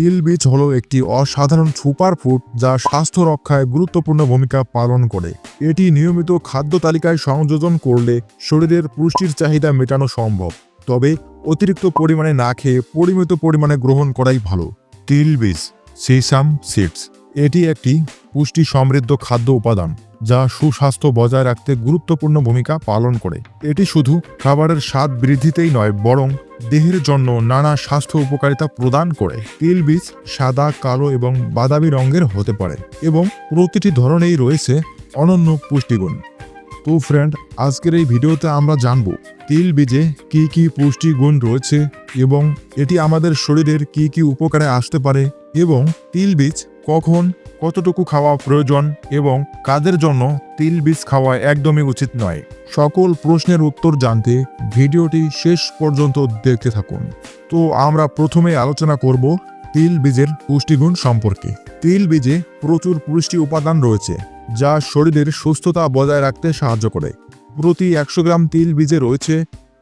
তিল বীজ হলো একটি অসাধারণ সুপারফুড যা স্বাস্থ্য রক্ষায় গুরুত্বপূর্ণ ভূমিকা পালন করে। এটি নিয়মিত খাদ্য তালিকায় সংযোজন করলে শরীরের পুষ্টির চাহিদা মেটানো সম্ভব। তবে অতিরিক্ত পরিমাণে না খেয়ে পরিমিত পরিমাণে গ্রহণ করাই ভালো। তিল বীজ, সেসাম সিডস, এটি একটি পুষ্টি সমৃদ্ধ খাদ্য উপাদান। যা সুস্বাস্থ্য বজায় রাখতে গুরুত্বপূর্ণ ভূমিকা পালন করে। এটি শুধু খাবারের স্বাদ বৃদ্ধিতেই নয়, বরং দেহের জন্য নানা স্বাস্থ্য উপকারিতা প্রদান করে। তিল বীজ সাদা, কালো এবং বাদামি রঙের হতে পারে এবং প্রতিটি ধরনেই রয়েছে অনন্য পুষ্টিগুণ। তো ফ্রেন্ড আজকের এই ভিডিওতে আমরা জানব, তিল বীজে কি কি পুষ্টিগুণ রয়েছে এবং এটি আমাদের শরীরের কি কি উপকারে আসতে পারে এবং তিল বীজ কখন, কতটুকু খাওয়া প্রয়োজন এবং কাদের জন্য তিল বীজ খাওয়া একদমই উচিত নয়। সকল প্রশ্নের উত্তর জানতে ভিডিওটি শেষ পর্যন্ত দেখতে থাকুন। তো আমরা প্রথমে আলোচনা করব তিল বীজের পুষ্টিগুণ সম্পর্কে। তিল বীজে প্রচুর পুষ্টি উপাদান রয়েছে, যা শরীরের সুস্থতা বজায় রাখতে সাহায্য করে। প্রতি একশো গ্রাম তিল বীজে রয়েছে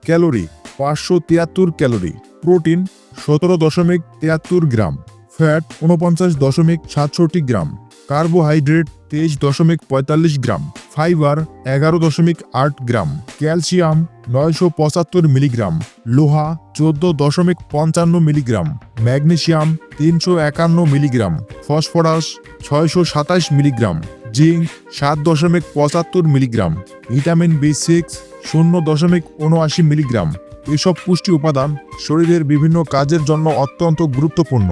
ক্যালোরি পাঁচশো তিয়াত্তর ক্যালোরি, প্রোটিন সতেরো দশমিক তিয়াত্তর গ্রাম। ফ্যাট উনপঞ্চাশ দশমিক সাতষট্টি গ্রাম, কার্বোহাইড্রেট তেইশ দশমিক পঁয়তাল্লিশ গ্রাম, ফাইবার এগারো দশমিক আট গ্রাম, ক্যালসিয়াম নয়শো পঁচাত্তর মিলিগ্রাম, লোহা চোদ্দ দশমিক পঞ্চান্ন মিলিগ্রাম ম্যাগনেশিয়াম তিনশো একান্ন মিলিগ্রাম, ফসফরাস ছয়শো সাতাশ মিলিগ্রাম, জিঙ্ক সাত দশমিক পঁচাত্তর মিলিগ্রাম, ভিটামিন বি সিক্স শূন্য দশমিক উনআশি মিলিগ্রাম। এসব পুষ্টি উপাদান শরীরের বিভিন্ন কাজের জন্য অত্যন্ত গুরুত্বপূর্ণ।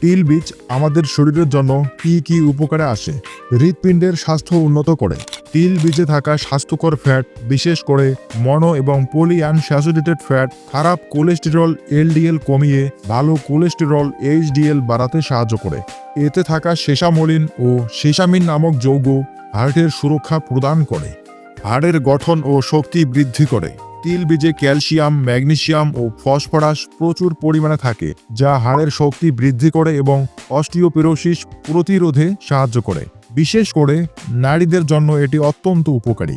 তিল বীজ আমাদের শরীরের জন্য কি কি উপকারে আসে? হৃৎপিণ্ডের স্বাস্থ্য উন্নত করে। তিল বীজে থাকা স্বাস্থ্যকর ফ্যাট বিশেষ করে মনো এবং পলি আনস্যাচুরেটেড ফ্যাট খারাপ কোলেস্টেরল এলডিএল কমিয়ে ভালো কোলেস্টেরল এইচডিএল বাড়াতে সাহায্য করে। এতে থাকা সেসামলিন ও সেসামিন নামক যৌগ হার্টের সুরক্ষা প্রদান করে। হাড়ের গঠন ও শক্তি বৃদ্ধি করে। তিল বীজে ক্যালসিয়াম, ম্যাগনেসিয়াম ও ফসফরাস প্রচুর পরিমাণে থাকে, যা হাড়ের শক্তি বৃদ্ধি করে এবং অস্টিওপেরোসিস প্রতিরোধে সাহায্য করে। বিশেষ করে নারীদের জন্য এটি অত্যন্ত উপকারী।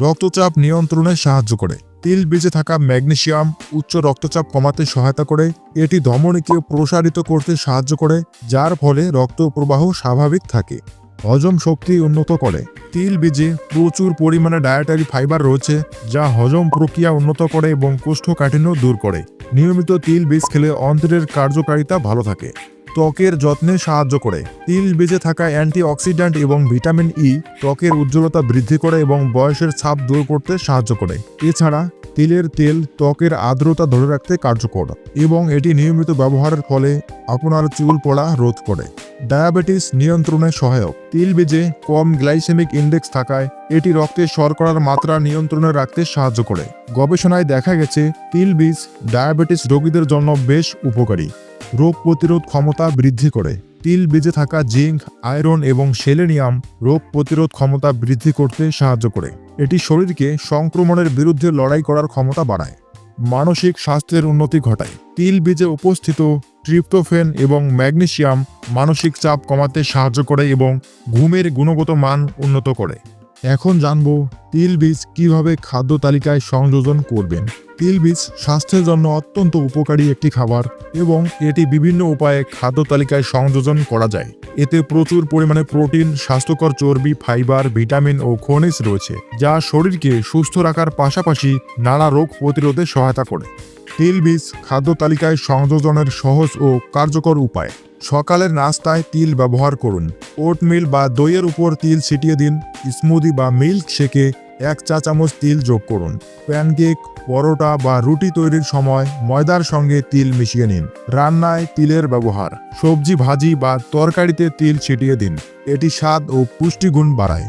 রক্তচাপ নিয়ন্ত্রণে সাহায্য করে। তিল বীজে থাকা ম্যাগনেসিয়াম উচ্চ রক্তচাপ কমাতে সহায়তা করে। এটি ধমনীকে প্রসারিত করতে সাহায্য করে, যার ফলে রক্ত প্রবাহ স্বাভাবিক থাকে। হজম শক্তি উন্নত করে। তিল বীজে প্রচুর পরিমাণে ডায়েটারি ফাইবার রয়েছে, যা হজম প্রক্রিয়া উন্নত করে এবং কোষ্ঠকাঠিন্য দূর করে। নিয়মিত তিল বীজ খেলে অন্ত্রের কার্যকারিতা ভালো থাকে। ত্বকের যত্নে সাহায্য করে। তিল বীজে থাকা অ্যান্টিঅক্সিডেন্ট এবং ভিটামিন ই ত্বকের উজ্জ্বলতা বৃদ্ধি করে এবং বয়সের ছাপ দূর করতে সাহায্য করে। এছাড়া তিলের তেল, ত্বকের আর্দ্রতা ধরে রাখতে কার্যকর এবং এটি নিয়মিত ব্যবহারের ফলে আপনার চুল পড়া রোধ করে। ডায়াবেটিস নিয়ন্ত্রণে সহায়ক। তিল বীজে কম গ্লাইসেমিক ইন্ডেক্স থাকায় এটি রক্তে শর্করার মাত্রা নিয়ন্ত্রণে রাখতে সাহায্য করে। গবেষণায় দেখা গেছে, তিল বীজ ডায়াবেটিস রোগীদের জন্য বেশ উপকারী। রোগ প্রতিরোধ ক্ষমতা বৃদ্ধি করে। তিল বেজে থাকা জিঙ্ক, আয়রন এবং সেলেনিয়াম রোগ প্রতিরোধ ক্ষমতা বৃদ্ধি করতে সাহায্য করে। এটি শরীরকে সংক্রমণের বিরুদ্ধে লড়াই করার ক্ষমতা বাড়ায়। মানসিক স্বাস্থ্যের উন্নতি ঘটায়। তিল বীজে উপস্থিত ট্রিপ্টোফেন এবং ম্যাগনেশিয়াম মানসিক চাপ কমাতে সাহায্য করে এবং ঘুমের গুণগত মান উন্নত করে। এখন জানব তিল বীজ কীভাবে খাদ্য তালিকায় সংযোজন করবেন। তিল বীজ স্বাস্থ্যের জন্য অত্যন্ত উপকারী একটি খাবার এবং এটি বিভিন্ন উপায়ে খাদ্য তালিকায় সংযোজন করা যায়। এতে প্রচুর পরিমাণে প্রোটিন, স্বাস্থ্যকর চর্বি, ফাইবার, ভিটামিন ও খনিজ রয়েছে, যা শরীরকে সুস্থ রাখার পাশাপাশি নানা রোগ প্রতিরোধে সহায়তা করে। তিল বীজ খাদ্য তালিকায় সংযোজনের সহজ ও কার্যকর উপায়। সকালের নাস্তায় তিল ব্যবহার করুন। ওটমিল বা দইয়ের উপর তিল ছিটিয়ে দিন। স্মুদি বা মিল্ক শেকে এক চা চামচ তিল যোগ করুন। প্যানকেক, পরোটা বা রুটি তৈরির সময় ময়দার সঙ্গে তিল মিশিয়ে নিন। রান্নায় তিলের ব্যবহার, সবজি, ভাজি বা তরকারিতে তিল ছিটিয়ে দিন। এটি স্বাদ ও পুষ্টিগুণ বাড়ায়।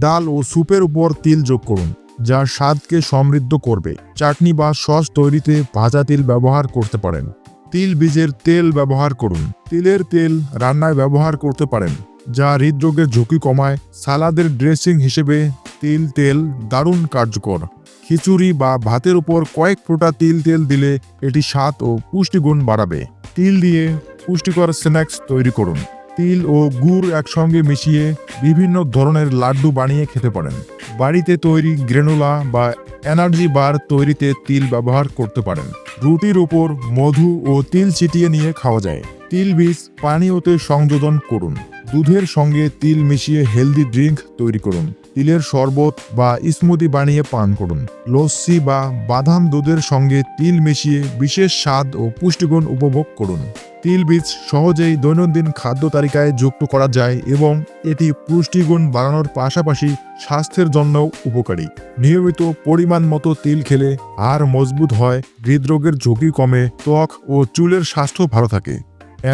ডাল ও স্যুপের উপর তিল যোগ করুন, যা স্বাদকে সমৃদ্ধ করবে। চাটনি বা সস তৈরিতে ভাজা তিল ব্যবহার করতে পারেন। তিল বীজের তেল ব্যবহার করুন। তিলের তেল রান্নায় ব্যবহার করতে পারেন, যা হৃদরোগের ঝুঁকি কমায়। সালাদের ড্রেসিং হিসেবে তিল, তেল দারুণ কার্যকর। খিচুড়ি বা ভাতের উপর কয়েক ফোঁটা তিল, তেল দিলে এটি স্বাদ ও পুষ্টিগুণ বাড়াবে। তিল দিয়ে পুষ্টিকর স্ন্যাক্স তৈরি করুন। তিল ও গুড় একসঙ্গে মিশিয়ে বিভিন্ন ধরনের লাড্ডু বানিয়ে খেতে পারেন। বাড়িতে তৈরি গ্রেনুলা বা এনার্জি বার তৈরিতে তিল ব্যবহার করতে পারেন। রুটির উপর মধু ও তিল ছিটিয়ে নিয়ে খাওয়া যায়। তিল বীজ পানীয়তে সংযোজন করুন। দুধের সঙ্গে তিল মিশিয়ে হেলদি ড্রিঙ্ক তৈরি করুন। তিলের শরবত বা স্মুদি বানিয়ে পান করুন। লস্যি বা বাদাম দুধের সঙ্গে তিল মিশিয়ে বিশেষ স্বাদ ও পুষ্টিগুণ উপভোগ করুন। তিল বীজ সহজেই দৈনন্দিন খাদ্য তালিকায় যুক্ত করা যায় এবং এটি পুষ্টিগুণ বাড়ানোর পাশাপাশি স্বাস্থ্যের জন্যও উপকারী। নিয়মিত পরিমাণ মতো তিল খেলে আর মজবুত হয়, হৃদরোগের ঝুঁকি কমে, ত্বক ও চুলের স্বাস্থ্য ভালো থাকে।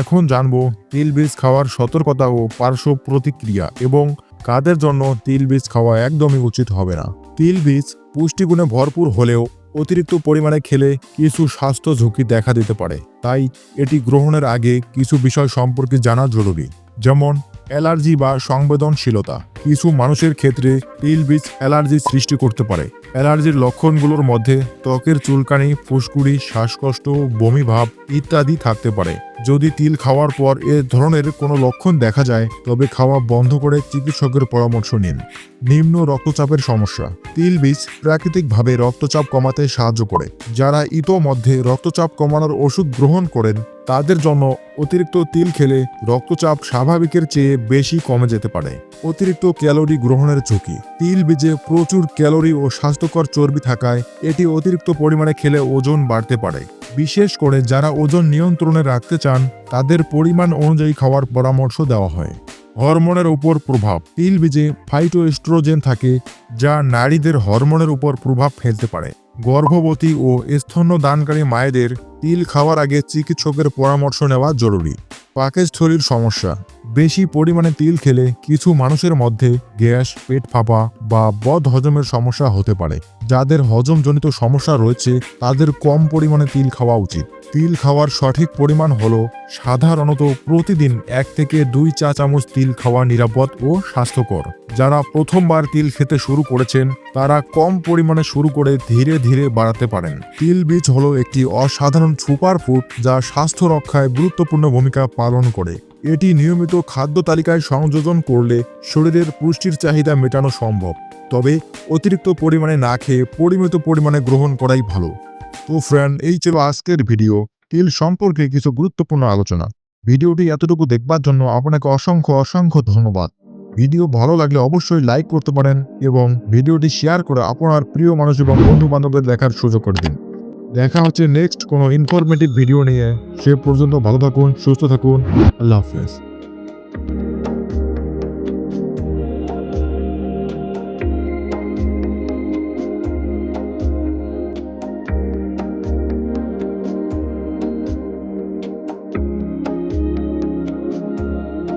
এখন জানব তিল বীজ খাওয়ার সতর্কতা ও পার্শ্ব প্রতিক্রিয়া এবং কাদের জন্য তিল বীজ খাওয়া একদমই উচিত হবে না? তিল বীজ পুষ্টিগুণে ভরপুর হলেও অতিরিক্ত পরিমাণে খেলে কিছু স্বাস্থ্য ঝুঁকি দেখা দিতে পারে। তাই এটি গ্রহণের আগে কিছু বিষয় সম্পর্কে জানা জরুরি। যেমন, অ্যালার্জি বা সংবেদনশীলতা। কিছু মানুষের ক্ষেত্রে তিল বীজ অ্যালার্জি সৃষ্টি করতে পারে। অ্যালার্জির লক্ষণগুলোর মধ্যে ত্বকের চুলকানি, ফুসকুড়ি, শ্বাসকষ্ট, বমি ভাব ইত্যাদি থাকতে পারে। যদি তিল খাওয়ার পর এ ধরনের কোনো লক্ষণ দেখা যায়, তবে খাওয়া বন্ধ করে চিকিৎসকের পরামর্শ নিন। নিম্ন রক্তচাপের সমস্যা। তিল বীজ প্রাকৃতিকভাবে রক্তচাপ কমাতে সাহায্য করে। যারা ইতোমধ্যে রক্তচাপ কমানোর ওষুধ গ্রহণ করেন তাদের জন্য অতিরিক্ত তিল খেলে রক্তচাপ স্বাভাবিকের চেয়ে বেশি কমে যেতে পারে। অতিরিক্ত ক্যালোরি গ্রহণের ঝুঁকি। তিল বীজে প্রচুর ক্যালোরি ও স্বাস্থ্যকর চর্বি থাকায় এটি অতিরিক্ত পরিমাণে খেলে ওজন বাড়তে পারে। বিশেষ করে যারা ওজন নিয়ন্ত্রণে রাখতে চান, তাদের পরিমাণ অনুযায়ী খাওয়ার পরামর্শ দেওয়া হয়। হরমোনের উপর প্রভাব। তিল বীজে ফাইটোএস্ট্রোজেন থাকে, যা নারীদের হরমোনের উপর প্রভাব ফেলতে পারে। গর্ভবতী ও স্তন্যদানকারী মায়েদের তিল খাওয়ার আগে চিকিৎসকের পরামর্শ নেওয়া জরুরি। পাকেজ থলির সমস্যা। বেশি পরিমাণে তিল খেলে কিছু মানুষের মধ্যে গ্যাস, পেট ফাঁপা বা বদ হজমের সমস্যা হতে পারে। যাদের হজমজনিত সমস্যা রয়েছে, তাদের কম পরিমাণে তিল খাওয়া উচিত। তিল খাওয়ার সঠিক পরিমাণ হলো সাধারণত প্রতিদিন এক থেকে দুই চা চামচ তিল খাওয়া নিরাপদ ও স্বাস্থ্যকর। যারা প্রথমবার তিল খেতে শুরু করেছেন, তারা কম পরিমাণে শুরু করে ধীরে ধীরে বাড়াতে পারেন। তিল বীজ হলো একটি অসাধারণ সুপার ফুড যা স্বাস্থ্য রক্ষায় গুরুত্বপূর্ণ ভূমিকা পালন করে। এটি নিয়মিত খাদ্য তালিকায় সংযোজন করলে শরীরের পুষ্টির চাহিদা মেটানো সম্ভব। তবে অতিরিক্ত পরিমাণে না খেয়ে পরিমিত পরিমাণে গ্রহণ করাই ভালো। তো ফ্রেন্ড এই ছিল আজকের ভিডিও তিল সম্পর্কে কিছু গুরুত্বপূর্ণ আলোচনা। ভিডিওটি এতটুকু দেখবার জন্য আপনাকে অসংখ্য অসংখ্য ধন্যবাদ। ভিডিও ভালো লাগলে অবশ্যই লাইক করতে পারেন এবং ভিডিওটি শেয়ার করে আপনার প্রিয় মানুষ এবং বন্ধু বান্ধবদের দেখার সুযোগ করে দিন। দেখা হচ্ছে নেক্সট কোনো ইনফরমেটিভ ভিডিও নিয়ে। সে পর্যন্ত ভালো থাকুন, সুস্থ থাকুন। আল্লাহ হাফেজ।